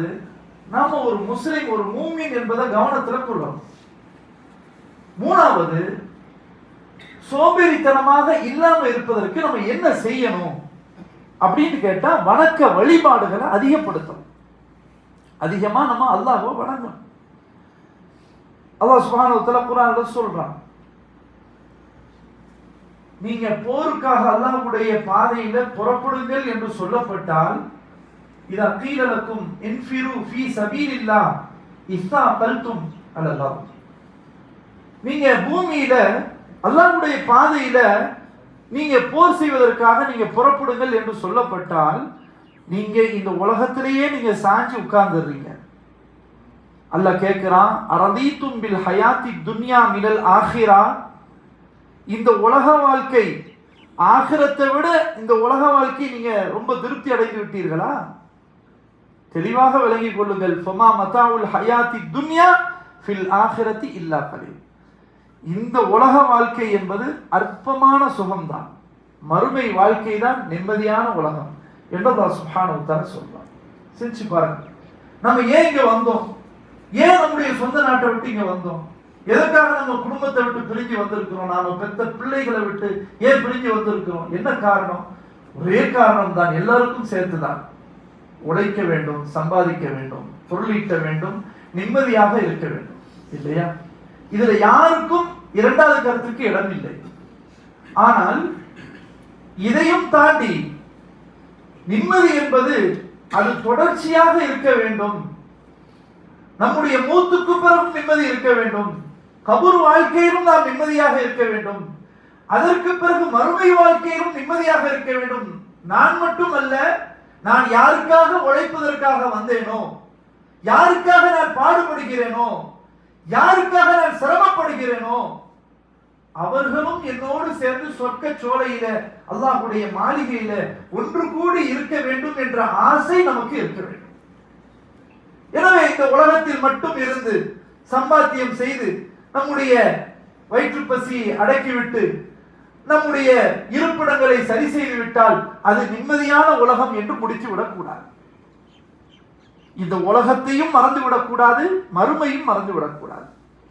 ரெண்டாவது நாம ஒரு முஸ்லிம் ஒரு மூமின் என்பதை கவனத்துல கொள்ளணும் மூணாவது சோம்பேறித்தனமாக இல்லாம இருப்பதற்கு நம்ம என்ன செய்யணும் அப்படின்னு கேட்டா வணக்க வழிபாடுகளை அதிகப்படுத்தணும். அதிகமா நம்ம அல்லாஹ்வை வணங்கணும். அல்லாஹ் சுப்ஹானஹு வ சொல்றான் நீங்க போருக்காக அல்லாஹுடைய பாதையில புறப்படுங்கள் என்று சொல்லப்பட்டால் இது அக்கீலலக்கும் இன்ஃபிரு ஃபீ சபீலில்லா இஸ்ஸா கல்தும் அலல்லாஹ். நீங்க பூமியில அல்லாஹ்வுடைய பாதையில நீங்க போர் செய்வதற்காக நீங்க புறப்படுங்கள் என்று சொல்லப்பட்டால் நீங்க இந்த உலகத்திலேயே நீங்க சாஞ்சு உட்கார்ந்துடுறீங்க. அல்லாஹ் கேட்கிறான் அரதீத்தும் பில் ஹயாத்தி துன்யா மினல் ஆஹிரா இந்த உலக வாழ்க்கை ஆகிரத்தை விட இந்த உலக வாழ்க்கை நீங்க ரொம்ப திருப்தி அடைந்து விட்டீர்களா? தெளிவாக விளங்கிக் கொள்ளுங்கள். ஃபமா மதாவுல் ஹயாத்தி துன்யா ஃபில் ஆகிரத்தி இல்லா கலீல். இந்த உலக வாழ்க்கை என்பது அற்பமான சுகம்தான். மறுமை வாழ்க்கை தான் நிம்மதியான உலகம் என்றதா சுஹானுத்தான சொல்றான். சிரிச்சு பாருங்க. நம்ம ஏன் இங்க வந்தோம்? ஏன் நம்முடைய சொந்த நாட்டை விட்டு இங்க வந்தோம்? எதற்காக நம்ம குடும்பத்தை விட்டு பிரிஞ்சு வந்திருக்கிறோம்? நாம பெத்த பிள்ளைகளை விட்டு ஏன் பிரிஞ்சு வந்திருக்கிறோம்? என்ன காரணம்? ஒரே காரணம் தான் எல்லாருக்கும் சேர்த்துதான். உழைக்க வேண்டும் சம்பாதிக்க வேண்டும் பொருளீட்ட வேண்டும் நிம்மதியாக இருக்க வேண்டும். இல்லையா? இதுல யாருக்கும் இரண்டாவது கருத்துக்கு இடம் இல்லை ஆனால் இதையும் தாண்டி நிம்மதி என்பது அது தொடர்ச்சியாக இருக்க வேண்டும். நம்முடைய மூத்துக்கு பிறகும் நிம்மதி இருக்க வேண்டும். கபூர் வாழ்க்கையிலும் நாம் நிம்மதியாக இருக்க வேண்டும். அதற்கு பிறகு மறுமை வாழ்க்கையிலும் நிம்மதியாக இருக்க வேண்டும். நான் மட்டும் அல்ல நான் யாருக்காக உழைப்பதற்காக வந்தேனோ? யாருக்காக நான் பாடுபடுகிறேனோ? யாருக்காக நான் சிரமப்படுகிறேனோ? அவர்களும் என்னோடு சேர்ந்து சொர்க்க சோலையில அல்லாஹுடைய மாளிகையில ஒன்று கூடி இருக்க வேண்டும் என்ற ஆசை நமக்கு இருக்க வேண்டும். எனவே இந்த உலகத்தில் மட்டும் இருந்து சம்பாத்தியம் செய்து நம்முடைய வயிற்று பசியை அடக்கிவிட்டு நம்முடைய இருப்பிடங்களை சரி செய்து விட்டால் அது நிம்மதியான உலகம் என்று முடித்து விடக்கூடாது இந்த உலகத்தையும் மறந்து விடக்கூடாது மறுமையும் மறந்து விடக்கூடாது